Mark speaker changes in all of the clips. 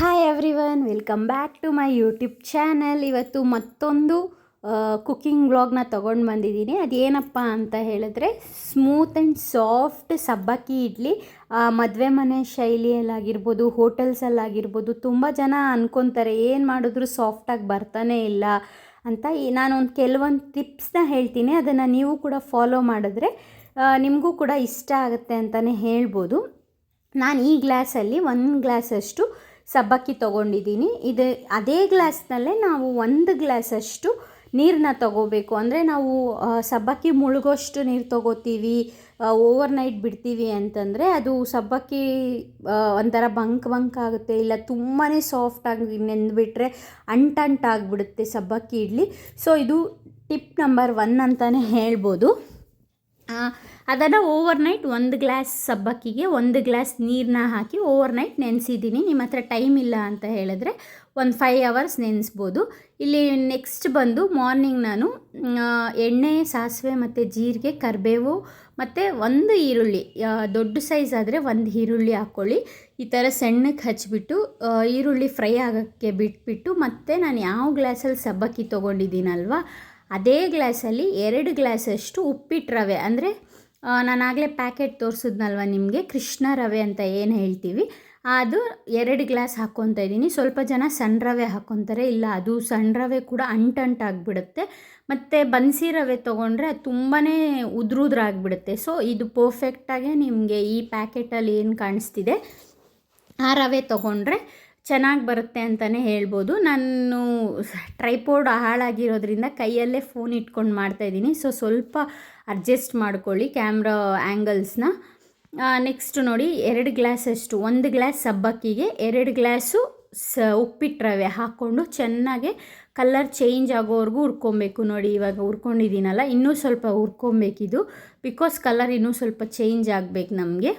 Speaker 1: Hi everyone welcome back to my YouTube channel ಇವತ್ತು ಮತ್ತೊಂದು cooking ವ್ಲಾಗ್ನ ತೊಗೊಂಡು ಬಂದಿದ್ದೀನಿ. ಅದೇನಪ್ಪ ಅಂತ ಹೇಳಿದ್ರೆ ಸ್ಮೂತ್ ಆ್ಯಂಡ್ ಸಾಫ್ಟ್ ಸಬ್ಬಕ್ಕಿ ಇಡ್ಲಿ. ಮದುವೆ ಮನೆ ಶೈಲಿಯಲ್ಲಾಗಿರ್ಬೋದು, ಹೋಟೆಲ್ಸಲ್ಲಾಗಿರ್ಬೋದು, ತುಂಬ ಜನ ಅಂದ್ಕೊತಾರೆ ಏನು ಮಾಡಿದ್ರು ಸಾಫ್ಟಾಗಿ ಬರ್ತಾನೆ ಇಲ್ಲ ಅಂತ. ನಾನೊಂದು ಕೆಲವೊಂದು ಟಿಪ್ಸ್ನ ಹೇಳ್ತೀನಿ. ಅದನ್ನು ನೀವು ಕೂಡ ಫಾಲೋ ಮಾಡಿದ್ರೆ ನಿಮಗೂ ಕೂಡ ಇಷ್ಟ ಆಗುತ್ತೆ ಅಂತಲೇ ಹೇಳ್ಬೋದು. ನಾನು ಈ ಗ್ಲಾಸಲ್ಲಿ ಒಂದು ಗ್ಲಾಸಷ್ಟು ಸಬ್ಬಕ್ಕಿ ತೊಗೊಂಡಿದ್ದೀನಿ. ಇದು ಅದೇ ಗ್ಲಾಸ್ನಲ್ಲೇ ನಾವು ಒಂದು ಗ್ಲಾಸಷ್ಟು ನೀರನ್ನ ತಗೋಬೇಕು. ಅಂದರೆ ನಾವು ಸಬ್ಬಕ್ಕಿ ಮುಳುಗೋಷ್ಟು ನೀರು ತಗೋತೀವಿ ಓವರ್ ನೈಟ್ ಬಿಡ್ತೀವಿ ಅಂತಂದರೆ ಅದು ಸಬ್ಬಕ್ಕಿ ಒಂಥರ ಬಂಕ್ ಬಂಕ್ ಆಗುತ್ತೆ. ಇಲ್ಲ ತುಂಬಾ ಸಾಫ್ಟಾಗಿ ನೆಂದುಬಿಟ್ರೆ ಅಂಟಂಟಾಗಿಬಿಡುತ್ತೆ ಸಬ್ಬಕ್ಕಿ ಇಡ್ಲಿ. ಸೊ ಇದು ಟಿಪ್ ನಂಬರ್ ಒನ್ ಅಂತಲೇ ಹೇಳ್ಬೋದು. ಅದನ್ನು ಓವರ್ ನೈಟ್ ಒಂದು ಗ್ಲಾಸ್ ಸಬ್ಬಕ್ಕಿಗೆ ಒಂದು ಗ್ಲಾಸ್ ನೀರನ್ನ ಹಾಕಿ ಓವರ್ ನೈಟ್ ನೆನೆಸಿದ್ದೀನಿ. ನಿಮ್ಮ ಹತ್ರ ಟೈಮ್ ಇಲ್ಲ ಅಂತ ಹೇಳಿದ್ರೆ ಒಂದು ಫೈವ್ ಅವರ್ಸ್ ನೆನೆಸ್ಬೋದು. ಇಲ್ಲಿ ನೆಕ್ಸ್ಟ್ ಬಂದು ಮಾರ್ನಿಂಗ್ ನಾನು ಎಣ್ಣೆ, ಸಾಸಿವೆ ಮತ್ತು ಜೀರಿಗೆ, ಕರಿಬೇವು ಮತ್ತು ಒಂದು ಈರುಳ್ಳಿ ದೊಡ್ಡ ಸೈಜ್ ಆದರೆ ಒಂದು ಈರುಳ್ಳಿ ಹಾಕ್ಕೊಳ್ಳಿ ಈ ಥರ ಸಣ್ಣಕ್ಕೆ ಹಚ್ಚಿಬಿಟ್ಟು ಈರುಳ್ಳಿ ಫ್ರೈ ಆಗೋಕ್ಕೆ ಬಿಟ್ಬಿಟ್ಟು ಮತ್ತು ನಾನು ಯಾವ ಗ್ಲಾಸಲ್ಲಿ ಸಬ್ಬಕ್ಕಿ ತೊಗೊಂಡಿದ್ದೀನಲ್ವ ಅದೇ ಗ್ಲಾಸಲ್ಲಿ ಎರಡು ಗ್ಲಾಸಷ್ಟು ಉಪ್ಪಿಟ್ಟು ರವೆ. ಅಂದರೆ ನಾನಾಗಲೇ ಪ್ಯಾಕೆಟ್ ತೋರಿಸಿದ್ನಲ್ವ ನಿಮಗೆ? ಕೃಷ್ಣ ರವೆ ಅಂತ ಏನು ಹೇಳ್ತೀವಿ? ಅದು ಎರಡು ಗ್ಲಾಸ್ ಹಾಕ್ಕೊತಾ ಇದ್ದೀನಿ. ಸ್ವಲ್ಪ ಜನ ಸಣ್ಣ ರವೆ ಹಾಕ್ಕೊತಾರೆ ಇಲ್ಲ ಅದು ಸಣ್ಣ ರವೆ ಕೂಡ ಅಂಟಂಟಾಗ್ಬಿಡುತ್ತೆ ಮತ್ತು ಬನ್ಸಿ ರವೆ ತೊಗೊಂಡ್ರೆ ಅದು ತುಂಬಾ ಉದ್ರುದ್ರಾಗ್ಬಿಡುತ್ತೆ ಸೊ, ಇದು ಪರ್ಫೆಕ್ಟಾಗೆ ನಿಮಗೆ ಈ ಪ್ಯಾಕೆಟಲ್ಲಿ ಏನು ಕಾಣಿಸ್ತಿದೆ? ಆ ರವೆ ತೊಗೊಂಡ್ರೆ ಚೆನ್ನಾಗಿ ಬರುತ್ತೆ ಅಂತಲೇ ಹೇಳ್ಬೋದು. ನಾನು ಟ್ರೈಪೋರ್ಡ್ ಹಾಳಾಗಿರೋದ್ರಿಂದ ಕೈಯಲ್ಲೇ ಫೋನ್ ಇಟ್ಕೊಂಡು ಮಾಡ್ತಾಯಿದ್ದೀನಿ ಸೊ ಸ್ವಲ್ಪ ಅಡ್ಜಸ್ಟ್ ಮಾಡ್ಕೊಳ್ಳಿ ಕ್ಯಾಮ್ರಾ ಆ್ಯಂಗಲ್ಸ್ನ ನೆಕ್ಸ್ಟ್ ನೋಡಿ, ಎರಡು ಗ್ಲಾಸಷ್ಟು ಒಂದು ಗ್ಲಾಸ್ ಸಬ್ಬಕ್ಕಿಗೆ ಎರಡು ಗ್ಲಾಸು ಸ ಉಪ್ಪಿಟ್ಟು ರವೆ ಹಾಕ್ಕೊಂಡು ಚೆನ್ನಾಗೆ ಕಲರ್ ಚೇಂಜ್ ಆಗೋವರೆಗೂ ಹುರ್ಕೊಬೇಕು. ನೋಡಿ, ಇವಾಗ ಹುರ್ಕೊಂಡಿದ್ದೀನಲ್ಲ, ಇನ್ನೂ ಸ್ವಲ್ಪ ಹುರ್ಕೊಬೇಕಿದು. ಬಿಕಾಸ್ ಕಲರ್ ಇನ್ನೂ ಸ್ವಲ್ಪ ಚೇಂಜ್ ಆಗಬೇಕು ನಮಗೆ.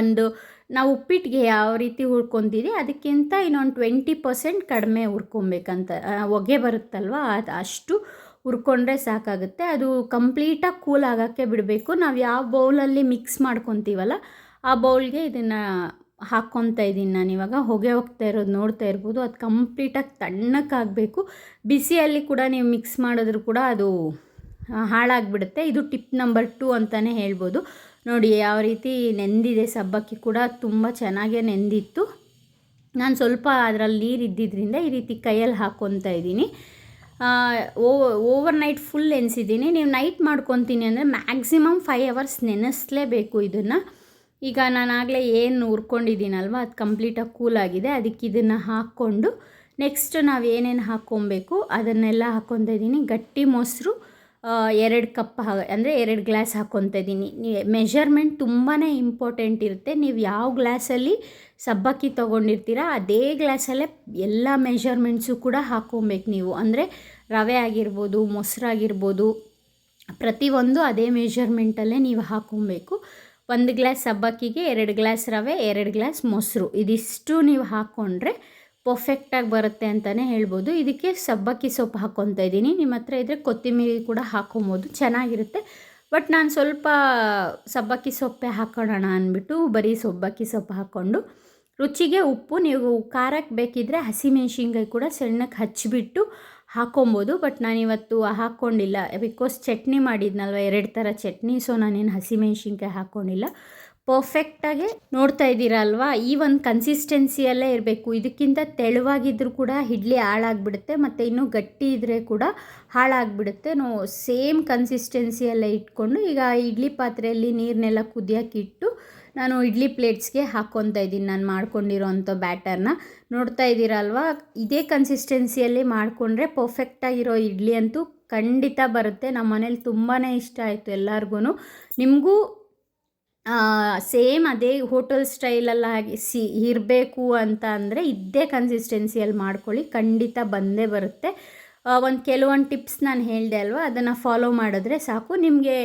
Speaker 1: ಒಂದು ನಾವು ಉಪ್ಪಿಟ್ಟಿಗೆ ಯಾವ ರೀತಿ ಹುರ್ಕೊಂತೀರಿ, ಅದಕ್ಕಿಂತ ಇನ್ನೊಂದು ಟ್ವೆಂಟಿ ಪರ್ಸೆಂಟ್ ಕಡಿಮೆ ಹುರ್ಕೊಬೇಕಂತ ಹೊಗೆ ಬರುತ್ತಲ್ವ, ಅದು ಅಷ್ಟು ಹುರ್ಕೊಂಡ್ರೆ ಸಾಕಾಗುತ್ತೆ. ಅದು ಕಂಪ್ಲೀಟಾಗಿ ಕೂಲ್ ಆಗೋಕ್ಕೆ ಬಿಡಬೇಕು. ನಾವು ಯಾವ ಬೌಲಲ್ಲಿ ಮಿಕ್ಸ್ ಮಾಡ್ಕೊತೀವಲ್ಲ, ಆ ಬೌಲ್ಗೆ ಇದನ್ನು ಹಾಕ್ಕೊತಾ ಇದ್ದೀನಿ ನಾನು. ಇವಾಗ ಹೊಗೆ ಹೋಗ್ತಾ ಇರೋದು ನೋಡ್ತಾ ಇರ್ಬೋದು. ಅದು ಕಂಪ್ಲೀಟಾಗಿ ತಣ್ಣಕ್ಕಾಗಬೇಕು ಬಿಸಿಯಲ್ಲಿ ಕೂಡ ನೀವು ಮಿಕ್ಸ್ ಮಾಡಿದ್ರು ಕೂಡ ಅದು ಹಾಳಾಗ್ಬಿಡುತ್ತೆ. ಇದು ಟಿಪ್ ನಂಬರ್ ಟು ಅಂತಲೇ ಹೇಳ್ಬೋದು. ನೋಡಿ, ಯಾವ ರೀತಿ ನೆಂದಿದೆ ಸಬ್ಬಕ್ಕಿ ಕೂಡ ತುಂಬ ಚೆನ್ನಾಗೇ ನೆಂದಿತ್ತು. ನಾನು ಸ್ವಲ್ಪ ಅದರಲ್ಲಿ ನೀರು ಇದ್ದಿದ್ದರಿಂದ ಈ ರೀತಿ ಕೈಯಲ್ಲಿ ಹಾಕ್ಕೊತಾ ಇದ್ದೀನಿ. ಓವರ್ ನೈಟ್ ಫುಲ್ ನೆನೆಸಿದ್ದೀನಿ. ನೀವು ನೈಟ್ ಮಾಡ್ಕೊತೀನಿ ಅಂದರೆ ಮ್ಯಾಕ್ಸಿಮಮ್ ಫೈವ್ ಅವರ್ಸ್ ನೆನೆಸಲೇಬೇಕು ಇದನ್ನು. ಈಗ ನಾನಾಗಲೇ ಏನು ಹುರ್ಕೊಂಡಿದ್ದೀನಲ್ವ, ಅದು ಕಂಪ್ಲೀಟಾಗಿ ಆಗಿದೆ. ಅದಕ್ಕೆ ಇದನ್ನು ಹಾಕ್ಕೊಂಡು ನೆಕ್ಸ್ಟ್ ನಾವು ಏನೇನು ಹಾಕ್ಕೊಬೇಕು ಅದನ್ನೆಲ್ಲ ಹಾಕ್ಕೊತಾ ಇದ್ದೀನಿ. ಗಟ್ಟಿ ಮೊಸರು ಎರಡು ಕಪ್ ಅಂದರೆ ಎರಡು ಗ್ಲಾಸ್ ಹಾಕ್ಕೊತಿದ್ದೀನಿ ಮೆಷರ್ಮೆಂಟ್ ತುಂಬಾ ಇಂಪಾರ್ಟೆಂಟ್ ಇರುತ್ತೆ. ನೀವು ಯಾವ ಗ್ಲಾಸಲ್ಲಿ ಸಬ್ಬಕ್ಕಿ ತೊಗೊಂಡಿರ್ತೀರ, ಅದೇ ಗ್ಲಾಸಲ್ಲೇ ಎಲ್ಲ ಮೆಷರ್ಮೆಂಟ್ಸು ಕೂಡ ಹಾಕ್ಕೊಬೇಕು ನೀವು. ಅಂದರೆ ರವೆ ಆಗಿರ್ಬೋದು ಮೊಸರಾಗಿರ್ಬೋದು ಪ್ರತಿಯೊಂದು ಅದೇ ಮೆಷರ್ಮೆಂಟಲ್ಲೇ ನೀವು ಹಾಕ್ಕೊಬೇಕು ಒಂದು ಗ್ಲಾಸ್ ಸಬ್ಬಕ್ಕಿಗೆ ಎರಡು ಗ್ಲಾಸ್ ರವೆ, ಎರಡು ಗ್ಲಾಸ್ ಮೊಸರು. ಇದಿಷ್ಟು ನೀವು ಹಾಕ್ಕೊಂಡ್ರೆ ಪರ್ಫೆಕ್ಟಾಗಿ ಬರುತ್ತೆ ಅಂತಲೇ ಹೇಳ್ಬೋದು. ಇದಕ್ಕೆ ಸಬ್ಬಕ್ಕಿ ಸೊಪ್ಪು ಹಾಕ್ಕೊತಾ ಇದ್ದೀನಿ. ನಿಮ್ಮ ಹತ್ರ ಇದ್ದರೆ ಕೊತ್ತಿಮೀರಿ ಕೂಡ ಹಾಕ್ಕೊಬೋದು ಚೆನ್ನಾಗಿರುತ್ತೆ. ಬಟ್ ನಾನು ಸ್ವಲ್ಪ ಸಬ್ಬಕ್ಕಿ ಸೊಪ್ಪೆ ಹಾಕ್ಕೊಳ್ಳೋಣ ಅಂದ್ಬಿಟ್ಟು ಬರೀ ಸೊಬ್ಬಕ್ಕಿ ಸೊಪ್ಪು ಹಾಕ್ಕೊಂಡು ರುಚಿಗೆ ಉಪ್ಪು, ನೀವು ಖಾರಕ್ಕೆ ಬೇಕಿದ್ದರೆ ಹಸಿಮೆಣ್ಸಿನ್ಕಾಯಿ ಕೂಡ ಸಣ್ಣಕ್ಕೆ ಹಚ್ಚಿಬಿಟ್ಟು ಹಾಕ್ಕೊಬೋದು ಬಟ್ ನಾನಿವತ್ತು ಹಾಕ್ಕೊಂಡಿಲ್ಲ. ಬಿಕಾಸ್ ಚಟ್ನಿ ಮಾಡಿದ್ನಲ್ವ, ಎರಡು ಥರ ಚಟ್ನಿ. ಸೊ ನಾನೇನು ಹಸಿಮೆಣ್ಸಿನ್ಕಾಯಿ ಹಾಕ್ಕೊಂಡಿಲ್ಲ. ಪರ್ಫೆಕ್ಟಾಗಿ ನೋಡ್ತಾ ಇದ್ದೀರಾ ಅಲ್ವಾ? ಈ ಒಂದು ಕನ್ಸಿಸ್ಟೆನ್ಸಿಯಲ್ಲೇ ಇರಬೇಕು. ಇದಕ್ಕಿಂತ ತೆಳುವಾಗಿದ್ದರೂ ಕೂಡ ಇಡ್ಲಿ ಹಾಳಾಗ್ಬಿಡುತ್ತೆ, ಮತ್ತು ಇನ್ನೂ ಗಟ್ಟಿ ಇದ್ದರೆ ಕೂಡ ಹಾಳಾಗ್ಬಿಡುತ್ತೆ. ನಾವು ಸೇಮ್ ಕನ್ಸಿಸ್ಟೆನ್ಸಿಯಲ್ಲೇ ಇಟ್ಕೊಂಡು ಈಗ ಇಡ್ಲಿ ಪಾತ್ರೆಯಲ್ಲಿ ನೀರನ್ನೆಲ್ಲ ಕುದಿಯೋಕೆ ಇಟ್ಟು ನಾನು ಇಡ್ಲಿ ಪ್ಲೇಟ್ಸ್ಗೆ ಹಾಕ್ಕೊತಾ ಇದ್ದೀನಿ. ನಾನು ಮಾಡ್ಕೊಂಡಿರೋಂಥ ಬ್ಯಾಟರ್ನ ನೋಡ್ತಾ ಇದ್ದೀರಲ್ವಾ ಇದೇ ಕನ್ಸಿಸ್ಟೆನ್ಸಿಯಲ್ಲಿ ಮಾಡಿಕೊಂಡ್ರೆ ಪರ್ಫೆಕ್ಟಾಗಿರೋ ಇಡ್ಲಿ ಅಂತೂ ಖಂಡಿತ ಬರುತ್ತೆ. ನಮ್ಮ ಮನೇಲಿ ತುಂಬಾ ಇಷ್ಟ ಆಯಿತು ಎಲ್ಲರಿಗೂ ನಿಮಗೂ ಸೇಮ್ ಅದೇ ಹೋಟೆಲ್ ಸ್ಟೈಲಲ್ಲಾಗಿ ಸಿ, ಇರಬೇಕು ಅಂತ ಅಂದರೆ ಇದ್ದೇ ಕನ್ಸಿಸ್ಟೆನ್ಸಿಯಲ್ಲಿ ಮಾಡ್ಕೊಳ್ಳಿ, ಖಂಡಿತ ಬಂದೇ ಬರುತ್ತೆ. ಒಂದು ಕೆಲವೊಂದು ಟಿಪ್ಸ್ ನಾನು ಹೇಳಿದೆ ಅಲ್ವಾ, ಅದನ್ನು ಫಾಲೋ ಮಾಡಿದ್ರೆ ಸಾಕು. ನಿಮಗೆ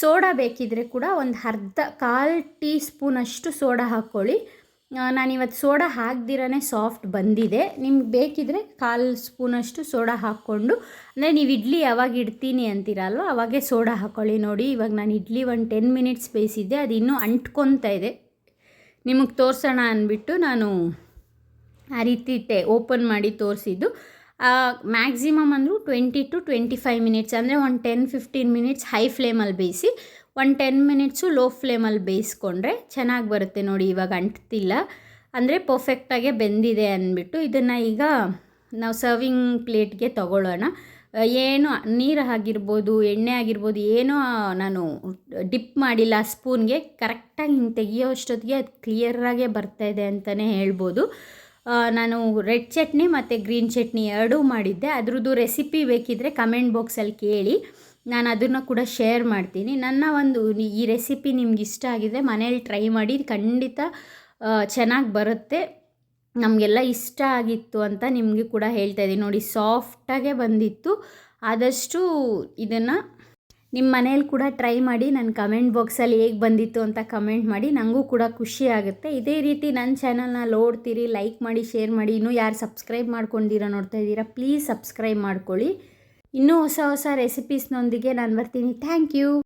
Speaker 1: ಸೋಡಾ ಬೇಕಿದ್ರೆ ಕೂಡ ಒಂದು ಅರ್ಧ ಕಾಲು ಟೀ ಸ್ಪೂನಷ್ಟು ಸೋಡಾ ಹಾಕ್ಕೊಳ್ಳಿ. ನಾನಿವತ್ತು ಸೋಡಾ ಹಾಕ್ದಿರೇ ಸಾಫ್ಟ್ ಬಂದಿದೆ. ನಿಮ್ಗೆ ಬೇಕಿದ್ರೆ ಕಾಲು ಸ್ಪೂನಷ್ಟು ಸೋಡಾ ಹಾಕ್ಕೊಂಡು, ಅಂದರೆ ನೀವು ಇಡ್ಲಿ ಯಾವಾಗ ಇಡ್ತೀನಿ ಅಂತೀರಲ್ವ, ಅವಾಗೆ ಸೋಡಾ ಹಾಕ್ಕೊಳ್ಳಿ ನೋಡಿ. ಇವಾಗ ನಾನು ಇಡ್ಲಿ ಒಂದು ಟೆನ್ ಮಿನಿಟ್ಸ್ ಬೇಯಿಸಿದ್ದೆ, ಅದು ಇನ್ನೂ ಅಂಟ್ಕೊತಾ ಇದೆ. ನಿಮಗೆ ತೋರಿಸೋಣ ಅಂದ್ಬಿಟ್ಟು ನಾನು ಆ ರೀತಿ ತೆ, ಓಪನ್ ಮಾಡಿ ತೋರಿಸಿದ್ದು. ಮ್ಯಾಕ್ಸಿಮಮ್ ಅಂದರೂ twenty two twenty five minutes ಅಂದರೆ ಒಂದು ಟೆನ್ ಫಿಫ್ಟೀನ್ ಮಿನಿಟ್ಸ್ ಹೈ ಫ್ಲೇಮಲ್ಲಿ ಬೇಯಿಸಿ ಒಂದು ಟೆನ್ ಮಿನಿಟ್ಸು ಲೋ ಫ್ಲೇಮಲ್ಲಿ ಬೇಯಿಸ್ಕೊಂಡ್ರೆ ಚೆನ್ನಾಗಿ ಬರುತ್ತೆ ನೋಡಿ, ಇವಾಗ ಅಂಟ್ತಿಲ್ಲ. ಅಂದರೆ ಪರ್ಫೆಕ್ಟಾಗೆ ಬೆಂದಿದೆ ಅಂದ್ಬಿಟ್ಟು ಇದನ್ನು ಈಗ ನಾವು ಸರ್ವಿಂಗ್ ಪ್ಲೇಟ್ಗೆ ತಗೊಳ್ಳೋಣ. ಏನು ನೀರು ಆಗಿರ್ಬೋದು, ಎಣ್ಣೆ ಆಗಿರ್ಬೋದು, ಏನೋ ನಾನು ಡಿಪ್ ಮಾಡಿಲ್ಲ ಸ್ಪೂನ್ಗೆ ಕರೆಕ್ಟಾಗಿ ಹಿಂಗೆ ತೆಗಿಯೋ ಅಷ್ಟೊತ್ತಿಗೆ ಅದು ಕ್ಲಿಯರಾಗೇ ಇದೆ ಅಂತಲೇ ಹೇಳ್ಬೋದು. ನಾನು ರೆಡ್ ಚಟ್ನಿ ಮತ್ತು ಗ್ರೀನ್ ಚಟ್ನಿ ಎರಡೂ ಮಾಡಿದ್ದೆ. ಅದ್ರದ್ದು ರೆಸಿಪಿ ಬೇಕಿದ್ದರೆ ಕಮೆಂಟ್ ಬಾಕ್ಸಲ್ಲಿ ಕೇಳಿ. ನಾನು ಅದನ್ನು ಕೂಡ ಶೇರ್ ಮಾಡ್ತೀನಿ. ನನ್ನ ಒಂದು ಈ ರೆಸಿಪಿ ನಿಮ್ಗೆ ಇಷ್ಟ ಆಗಿದೆ, ಮನೇಲಿ ಟ್ರೈ ಮಾಡಿ, ಖಂಡಿತ ಚೆನ್ನಾಗಿ ಬರುತ್ತೆ. ನಮಗೆಲ್ಲ ಇಷ್ಟ ಆಗಿತ್ತು ಅಂತ ನಿಮಗೆ ಕೂಡ ಹೇಳ್ತಾ ಇದ್ದೀನಿ. ನೋಡಿ ಸಾಫ್ಟಾಗೆ ಬಂದಿತ್ತು. ಆದಷ್ಟು ಇದನ್ನು ನಿಮ್ಮ ಮನೇಲಿ ಕೂಡ ಟ್ರೈ ಮಾಡಿ ನನ್ನ ಕಮೆಂಟ್ ಬಾಕ್ಸಲ್ಲಿ ಹೇಗೆ ಬಂದಿತ್ತು ಅಂತ ಕಮೆಂಟ್ ಮಾಡಿ ನನಗೂ ಕೂಡ ಖುಷಿ ಆಗುತ್ತೆ. ಇದೇ ರೀತಿ ನನ್ನ ಚಾನಲ್ನ ನೋಡ್ತೀರಿ ಲೈಕ್ ಮಾಡಿ ಶೇರ್ ಮಾಡಿ. ಇನ್ನೂ ಯಾರು ಸಬ್ಸ್ಕ್ರೈಬ್ ಮಾಡ್ಕೊಂಡಿರೋ ನೋಡ್ತಾ ಇದ್ದೀರಾ ಪ್ಲೀಸ್ ಸಬ್ಸ್ಕ್ರೈಬ್ ಮಾಡ್ಕೊಳ್ಳಿ. ಇನ್ನೂ ಹೊಸ ಹೊಸ ರೆಸಿಪೀಸ್ನೊಂದಿಗೆ ನಾನು ಬರ್ತೀನಿ. Thank you